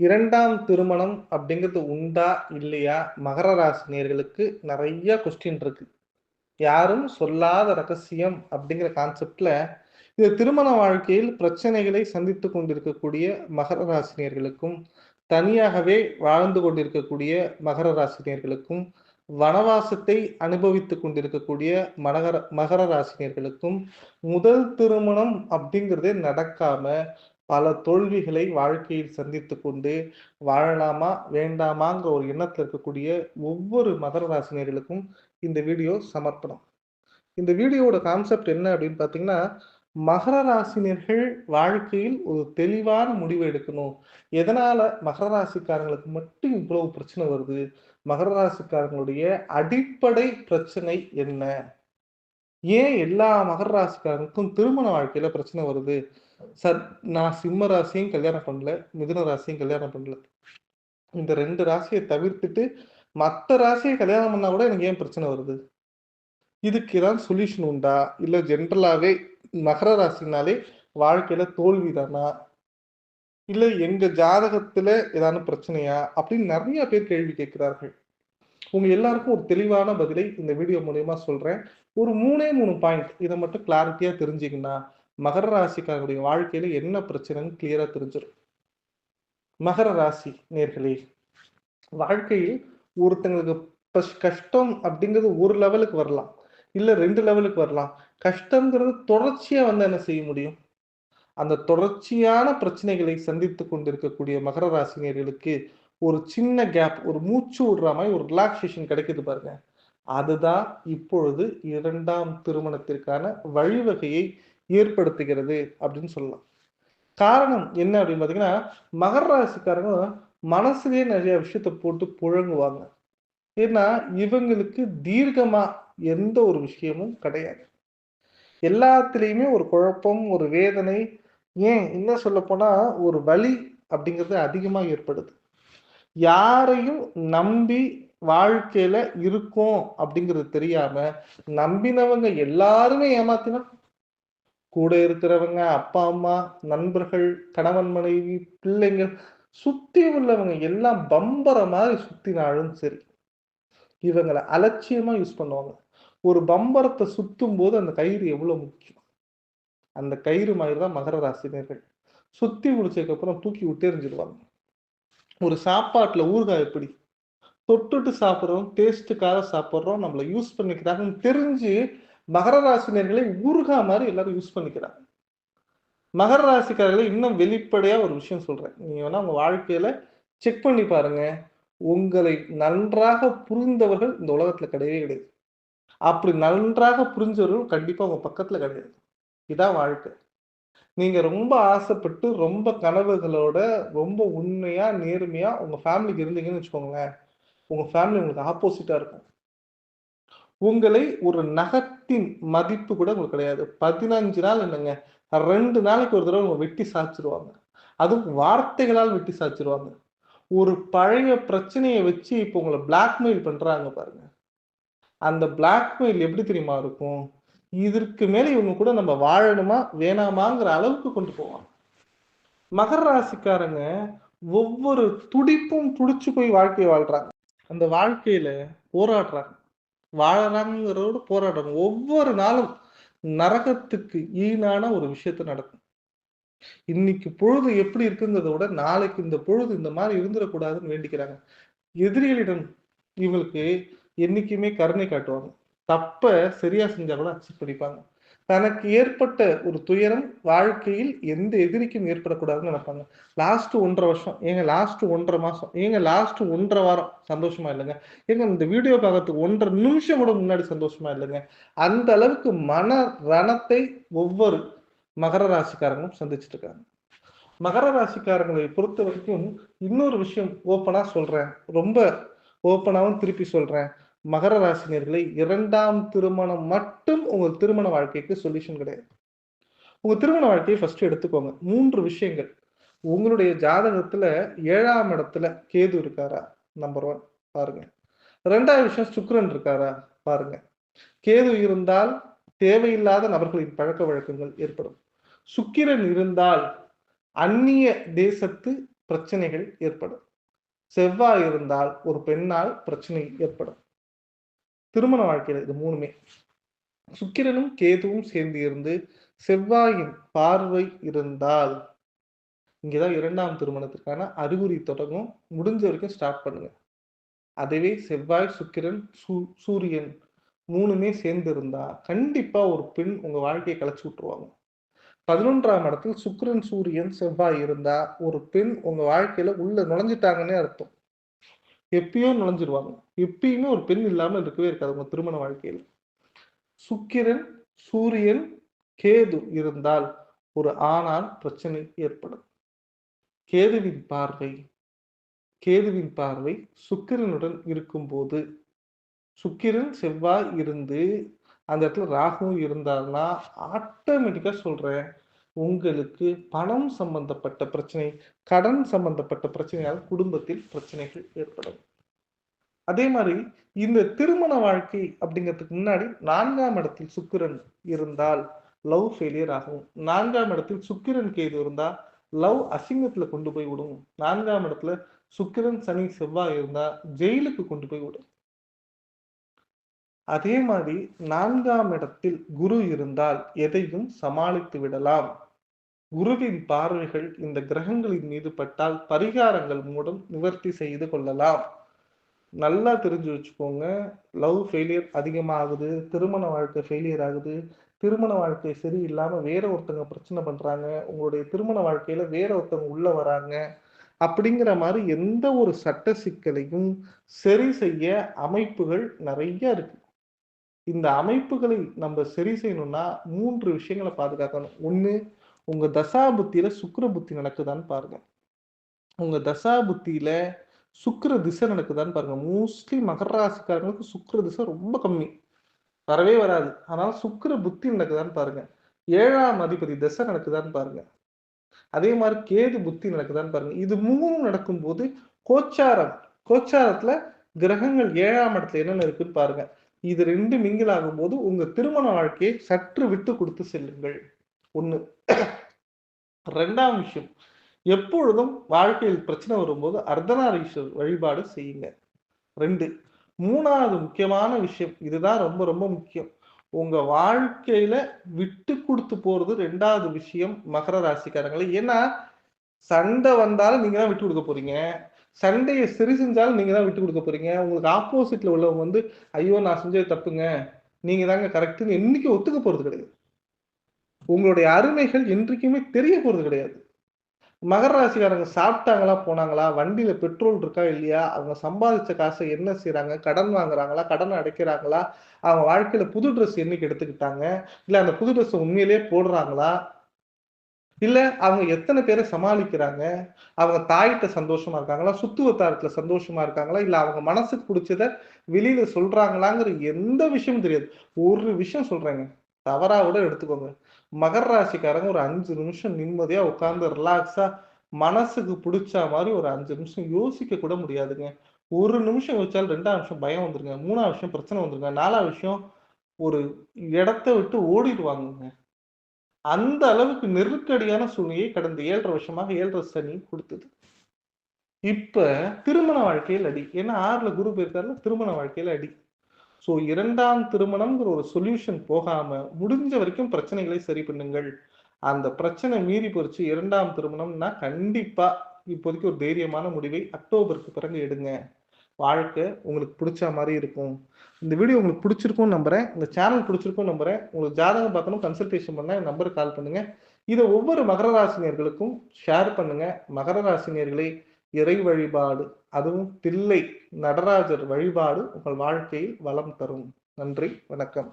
இரண்டாம் திருமணம் அப்படிங்கிறது உண்டா இல்லையா? மகர ராசி நேர்களுக்கு நிறைய கொஸ்டின் இருக்கு. யாரும் சொல்லாத ரகசியம் அப்படிங்கிற கான்செப்ட்ல இந்த திருமண வாழ்க்கையில் பிரச்சனைகளை சந்தித்து கொண்டிருக்கக்கூடிய மகர ராசினியர்களுக்கும் தனியாகவே வாழ்ந்து கொண்டிருக்கக்கூடிய மகர ராசினியர்களுக்கும் வனவாசத்தை அனுபவித்துக் கொண்டிருக்கக்கூடிய மகர மகர ராசினியர்களுக்கும் முதல் திருமணம் அப்படிங்கிறதே நடக்காம பல தோல்விகளை வாழ்க்கையில் சந்தித்து கொண்டு வாழலாமா வேண்டாமாங்கிற ஒரு எண்ணத்தில் இருக்கக்கூடிய ஒவ்வொரு மகர ராசினியர்களுக்கும் இந்த வீடியோ சமர்ப்பணம். இந்த வீடியோவோட கான்செப்ட் என்ன அப்படின்னு பார்த்தீங்கன்னா மகர ராசினியர்கள் வாழ்க்கையில் ஒரு தெளிவான முடிவு எடுக்கணும். எதனால மகர ராசிக்காரங்களுக்கு மட்டும் இவ்வளவு பிரச்சனை வருது? மகர ராசிக்காரங்களுடைய அடிப்படை பிரச்சனை என்ன? ஏன் எல்லா மகர ராசிக்காரனுக்கும் திருமண வாழ்க்கையில பிரச்சனை வருது? சார் நான் சிம்ம ராசியும் கல்யாணம் பண்ணல மிதுன ராசியும் கல்யாணம் பண்ணல. இந்த ரெண்டு ராசியை தவிர்த்துட்டு மற்ற ராசியை கல்யாணம் பண்ணா கூட எனக்கு ஏன் பிரச்சனை வருது? இதுக்கு ஏதாவது சொல்யூஷன் உண்டா? இல்ல ஜென்ரலாவே மகர ராசினாலே வாழ்க்கையில தோல்வி தானா இல்ல எங்க ஜாதகத்துல ஏதாவது பிரச்சனையா? அப்படின்னு நிறைய பேர் கேள்வி கேட்கிறார்கள். உங்க எல்லாருக்கும் ஒரு தெளிவான பதிலை இந்த வீடியோ மூலியமா சொல்றேன். ஒரு மூணே மூணு பாயிண்ட் இதை மட்டும் கிளாரிட்டியா தெரிஞ்சுக்கினா மகர ராசிக்காரங்களுடைய வாழ்க்கையில என்ன பிரச்சனைன்னு கிளியரா தெரிஞ்சிடும் மகர ராசி நேர்களே வாழ்க்கையில் ஒருத்தங்களுக்கு கஷ்டம் அப்படிங்கிறது ஒரு லெவலுக்கு வரலாம். இல்ல ரெண்டு லெவலுக்கு வரலாம். கஷ்டங்கிறது தொடர்ச்சியா வந்து என்ன செய்ய முடியும்? அந்த தொடர்ச்சியான பிரச்சனைகளை சந்தித்து கொண்டிருக்கக்கூடிய மகர ராசினியர்களுக்கு ஒரு சின்ன கேப் ஒரு மூச்சு விடுற மாதிரி ஒரு ரிலாக்ஸேஷன் கிடைக்குது பாருங்க. அதுதான் இப்பொழுது இரண்டாம் திருமணத்திற்கான வழிவகையை ஏற்படுத்துகிறது அப்படின்னு சொல்லலாம். காரணம் என்ன அப்படின்னு பாத்தீங்கன்னா மகர ராசிக்காரங்க மனசுலயே நிறைய விஷயத்த போட்டு புழங்குவாங்க. ஏன்னா இவங்களுக்கு தீர்க்கமா எந்த ஒரு விஷயமும் கிடையாது. எல்லாத்துலேயுமே ஒரு குழப்பம் ஒரு வேதனை ஏன்? என்ன சொல்ல போனா ஒரு வலி அப்படிங்கிறது அதிகமாக ஏற்படுது. யாரையும் நம்பி வாழ்க்கையில இருக்கும் அப்படிங்கிறது தெரியாம நம்பினவங்க எல்லாருமே ஏமாத்தினா கூட இருக்கிறவங்க அப்பா அம்மா நண்பர்கள் கணவன் மனைவி பிள்ளைங்க சுத்தி உள்ளவங்க எல்லாம் பம்பர மாதிரி சுத்தினாலும் சரி இவங்களை அலட்சியமா யூஸ் பண்ணுவாங்க. ஒரு பம்பரத்தை சுத்தும் போது அந்த கயிறு எவ்வளவு முக்கியம்? அந்த கயிறு மாதிரி தான் மகர ராசினியர்கள் சுத்தி முடிச்சதுக்கு அப்புறம் தூக்கி விட்டு எறிஞ்சிடுவாங்க ஒரு சாப்பாட்டில் ஊறுகாய் எப்படி? தொட்டுட்டு சாப்பிட்றோம் டேஸ்ட்டுக்காக சாப்பிட்றோம் நம்மளை யூஸ் பண்ணிக்கிறாங்கன்னு தெரிஞ்சு மகர ராசினியர்களை ஊறுகாய் மாதிரி எல்லாரும் யூஸ் பண்ணிக்கிறாங்க. மகர ராசிக்காரர்களை இன்னும் வெளிப்படையாக ஒரு விஷயம் சொல்கிறேன் நீங்கள் வேணால் உங்கள் வாழ்க்கையில் செக் பண்ணி பாருங்க. உங்களை நன்றாக புரிந்தவர்கள் இந்த உலகத்தில் கிடையவே கிடையாது. அப்படி நன்றாக புரிஞ்சவர்கள் கண்டிப்பாக உங்கள் பக்கத்தில் கிடையாது. இதான் வாழ்க்கை. நீங்க ரொம்ப ஆசைப்பட்டு ரொம்ப கனவுகளோட ரொம்ப உண்மையா நேர்மையா உங்க ஃபேமிலிக்கு இருந்தீங்கன்னு வச்சுக்கோங்களேன் உங்க ஃபேமிலி உங்களுக்கு ஆப்போசிட்டா இருக்கும். உங்களை ஒரு நகத்தின் மதிப்பு கூட உங்களுக்கு கிடையாது. பதினஞ்சு நாள் என்னங்க ரெண்டு நாளைக்கு ஒரு தடவை உங்க வெட்டி சாச்சிருவாங்க அதுவும் வார்த்தைகளால் வெட்டி சாச்சிருவாங்க ஒரு பழைய பிரச்சனையை வச்சு இப்போ உங்களை பிளாக்மெயில் பண்றாங்க பாருங்க. அந்த பிளாக்மெயில் எப்படி தெரியுமா இருக்கும்? இதற்கு மேல இவங்க கூட நம்ம வாழணுமா வேணாமாங்கிற அளவுக்கு கொண்டு போவாங்க. மகர ராசிக்காரங்க ஒவ்வொரு துடிப்பும் துடிச்சு போய் வாழ்க்கையை வாழ்றாங்க. அந்த வாழ்க்கையில போராடுறாங்க. வாழறாங்கிறோட போராடுறாங்க. ஒவ்வொரு நாளும் நரகத்துக்கு ஈனான ஒரு விஷயத்த நடக்கும். இன்னைக்கு பொழுது எப்படி இருக்குங்கிறத விட நாளைக்கு இந்த பொழுது இந்த மாதிரி இருந்துடக்கூடாதுன்னு வேண்டிக்கிறாங்க. எதிரிகளிடம் இவங்களுக்கு என்னைக்குமே கருணை காட்டுவாங்க. தப்ப சரியா செஞ்சா கூட அக்செப்ட் பண்ணிப்பாங்க. தனக்கு ஏற்பட்ட ஒரு துயரம் வாழ்க்கையில் எந்த எதிரிக்கும் ஏற்படக்கூடாதுன்னு நினைப்பாங்க. லாஸ்ட் ஒன்றரை வருஷம் ஏங்க லாஸ்ட் ஒன்றரை மாசம் ஏங்க லாஸ்ட் ஒன்றரை வாரம் சந்தோஷமா இல்லைங்க? ஏங்க இந்த வீடியோ பார்க்கறதுக்கு ஒன்றரை நிமிஷம் கூட முன்னாடி சந்தோஷமா இல்லைங்க? அந்த அளவுக்கு மன ரணத்தை ஒவ்வொரு மகர ராசிக்காரங்களும் சந்திச்சுட்டு இருக்காங்க. மகர ராசிக்காரங்களை பொறுத்த வரைக்கும் இன்னொரு விஷயம் ஓப்பனா சொல்றேன். ரொம்ப ஓப்பனாவும் திருப்பி சொல்றேன். மகர ராசினியர்களை இரண்டாம் திருமணம் மட்டும் உங்க திருமண வாழ்க்கைக்கு சொல்யூஷன் கிடையாது. உங்க திருமண வாழ்க்கையை ஃபர்ஸ்ட் எடுத்துக்கோங்க. மூன்று விஷயங்கள். உங்களுடைய ஜாதகத்துல ஏழாம் இடத்துல கேது இருக்காரா? நம்பர் ஒன் பாருங்க. ரெண்டாவது விஷயம் சுக்கிரன் இருக்காரா? பாருங்க. கேது இருந்தால் தேவையில்லாத நபர்களின் பழக்க வழக்கங்கள் ஏற்படும். சுக்கிரன் இருந்தால் அந்நிய தேசத்து பிரச்சனைகள் ஏற்படும். செவ்வாய் இருந்தால் ஒரு பெண்ணால் பிரச்சனை ஏற்படும். திருமண வாழ்க்கையில் இது மூணுமே. சுக்கிரனும் கேதுவும் சேர்ந்து இருந்து செவ்வாயின் பார்வை இருந்தால் இங்கேதான் இரண்டாம் திருமணத்திற்கான அறிகுறி தொடங்கும். முடிஞ்ச வரைக்கும் ஸ்டார்ட் பண்ணுங்க. அதுவே செவ்வாய் சுக்கிரன் சூ சூரியன் மூணுமே சேர்ந்து இருந்தா கண்டிப்பா ஒரு பெண் உங்க வாழ்க்கையை கலைச்சு விட்டுருவாங்க. பதினொன்றாம் இடத்தில் சுக்கிரன் சூரியன் செவ்வாய் இருந்தா ஒரு பெண் உங்க வாழ்க்கையில உள்ள நுழைஞ்சிட்டாங்கன்னே அர்த்தம். எப்பயோ நுழைஞ்சிருவாங்க. எப்பயுமே ஒரு பெண் இல்லாமல் இருக்கவே இருக்காது உங்க திருமண வாழ்க்கையில். சுக்கிரன் சூரியன் கேது இருந்தால் ஒரு ஆணால் பிரச்சனை ஏற்படும். கேதுவின் பார்வை கேதுவின் பார்வை சுக்கிரனுடன் இருக்கும்போது சுக்கிரன் செவ்வாய் இருந்து அந்த இடத்துல ராகுவும் இருந்தாருன்னா ஆட்டோமேட்டிக்கா சொல்றேன். உங்களுக்கு பணம் சம்பந்தப்பட்ட பிரச்சனை கடன் சம்பந்தப்பட்ட பிரச்சனையால் குடும்பத்தில் பிரச்சனைகள் ஏற்படும். அதே மாதிரி இந்த திருமண வாழ்க்கை அப்படிங்கிறதுக்கு முன்னாடி நான்காம் இடத்தில் சுக்கிரன் இருந்தால் லவ் ஃபெயிலியர் ஆகும். நான்காம் இடத்தில் சுக்கிரன் கேது இருந்தா லவ் அசிங்கத்துல கொண்டு போய் விடும் நான்காம் இடத்துல சுக்கிரன் சனி செவ்வாய் இருந்தா ஜெயிலுக்கு கொண்டு போய் விடும் அதே மாதிரி நான்காம் இடத்தில் குரு இருந்தால் எதையும் சமாளித்து விடலாம். குருவின் பார்வைகள் இந்த கிரகங்களின் மீது பட்டால் பரிகாரங்கள் மூலம் நிவர்த்தி செய்து கொள்ளலாம். நல்லா தெரிஞ்சு வச்சுக்கோங்க. லவ் ஃபெயிலியர் அதிகமாகுது. திருமண வாழ்க்கை ஃபெயிலியர் ஆகுது. திருமண வாழ்க்கை சரியில்லாமல் வேற ஒருத்தங்க பிரச்சனை பண்றாங்க. உங்களுடைய திருமண வாழ்க்கையில வேற ஒருத்தவங்க உள்ள வராங்க. அப்படிங்கிற மாதிரி எந்த ஒரு சட்ட சிக்கலையும் சரி செய்ய அமைப்புகள் நிறைய இருக்கு. இந்த அமைப்புகளை நம்ம சரி செய்யணும்னா மூன்று விஷயங்களை பாதுகாக்கணும். ஒன்று உங்க தசா புத்தியில சுக்கர புத்தி நடக்குதான்னு பாருங்க. உங்க தசா புத்தியில சுக்கர திசை நடக்குதான்னு பாருங்க. மோஸ்ட்லி மகர ராசிக்காரங்களுக்கு சுக்கர திசை ரொம்ப கம்மி. வரவே வராது. ஆனால் சுக்கர புத்தி நடக்குதான்னு பாருங்க. ஏழாம் அதிபதி திசை நடக்குதான்னு பாருங்க. அதே மாதிரி கேது புத்தி நடக்குதான்னு பாருங்க. இது மூணும் நடக்கும்போது கோச்சாரம். கோச்சாரத்துல கிரகங்கள் ஏழாம் இடத்துல என்னென்ன இருக்குன்னு பாருங்க. இது ரெண்டு மிங்கில் ஆகும்போது உங்க திருமண வாழ்க்கையை சற்று விட்டு கொடுத்து செல்லுங்கள். ஒண்ணு. ரெண்டாம் விஷயம். எப்பொழுதும் வாழ்க்கையில் பிரச்சனை வரும்போது அர்த்தநாரீஸ்வர் வழிபாடு செய்யுங்க. ரெண்டு. மூணாவது முக்கியமான விஷயம். இதுதான் ரொம்ப ரொம்ப முக்கியம். உங்க வாழ்க்கையில விட்டு கொடுத்து போறது ரெண்டாவது விஷயம் மகர ராசிக்காரங்களை. ஏன்னா சண்டை வந்தாலும் நீங்க தான் விட்டு கொடுக்க போறீங்க. சண்டையை சரி செஞ்சாலும் நீங்க தான் விட்டு கொடுக்க போறீங்க. உங்களுக்கு ஆப்போசிட்ல உள்ளவங்க வந்து ஐயோ நான் செஞ்சது தப்புங்க. நீங்க தாங்க கரெக்ட்னு என்னைக்கு ஒத்துக்க போறது கிடையாது. உங்களுடைய அருமைகள் என்றைக்குமே தெரிய போறது கிடையாது. மகர ராசிக்காரங்க சாப்பிட்டாங்களா போனாங்களா வண்டியில பெட்ரோல் இருக்கா இல்லையா? அவங்க சம்பாதிச்ச காசை என்ன செய்யறாங்க கடன் வாங்குறாங்களா? கடன் அடைக்கிறாங்களா? அவங்க வாழ்க்கையில புது ட்ரெஸ் என்னைக்கு எடுத்துக்கிட்டாங்க? இல்ல அந்த புது ட்ரெஸ் உண்மையிலேயே போடுறாங்களா? இல்ல அவங்க எத்தனை பேரை சமாளிக்கிறாங்க? அவங்க தாயிட்ட சந்தோஷமா இருக்காங்களா? சுத்து வட்டாரத்துல சந்தோஷமா இருக்காங்களா? இல்ல அவங்க மனசுக்கு பிடிச்சத வெளியில சொல்றாங்களாங்கிற எந்த விஷயமும் தெரியாது. ஒரு விஷயம் சொல்றேங்க. தவறா கூட எடுத்துக்கோங்க. மகர ராசிக்காரங்க ஒரு அஞ்சு நிமிஷம் நிம்மதியா உட்கார்ந்து ரிலாக்ஸா மனசுக்கு பிடிச்ச மாதிரி ஒரு அஞ்சு நிமிஷம் யோசிக்க கூட முடியாதுங்க. ஒரு நிமிஷம் யோசிச்சாலும் ரெண்டாம் நிமிஷம் பயம் வந்துருங்க. மூணாவது விஷயம் பிரச்சனை வந்துருங்க. நாலாவது விஷயம் ஒரு இடத்த விட்டு ஓடிடுவாங்க அந்த அளவுக்கு நெருக்கடியான சூழ்நிலையை கடந்த ஏழரை வருஷமாக ஏழரை சனி கொடுத்தது. இப்ப திருமண வாழ்க்கையில் அடி. ஏன்னா ஆறுல குரு போயிருக்காருல திருமண வாழ்க்கையில் அடி. ஸோ இரண்டாம் திருமணம்ங்கிற ஒரு சொல்யூஷன் போகாம முடிஞ்ச வரைக்கும் பிரச்சனைகளை சரி பண்ணுங்கள். அந்த பிரச்சனை மீறி போச்சு இரண்டாம் திருமணம்னா கண்டிப்பா இப்போதைக்கு ஒரு தைரியமான முடிவை அக்டோபருக்கு பிறகு எடுங்க. வாழ்க்கை உங்களுக்கு பிடிச்ச மாதிரி இருக்கும். இந்த வீடியோ உங்களுக்கு பிடிச்சிருக்கும்னு நம்புறேன். இந்த சேனல் பிடிச்சிருக்கும் நம்புறேன். உங்களுக்கு ஜாதகம் பார்க்கணும் கன்சல்டேஷன் பண்ண என் நம்பருக்கு கால் பண்ணுங்க. இதை ஒவ்வொரு மகர ராசினியர்களுக்கும் ஷேர் பண்ணுங்க. மகர ராசினியர்களை இறை வழிபாடு அதுவும் தில்லை நடராஜர் வழிபாடு உங்கள் வாழ்க்கையில் வளம் தரும். நன்றி வணக்கம்.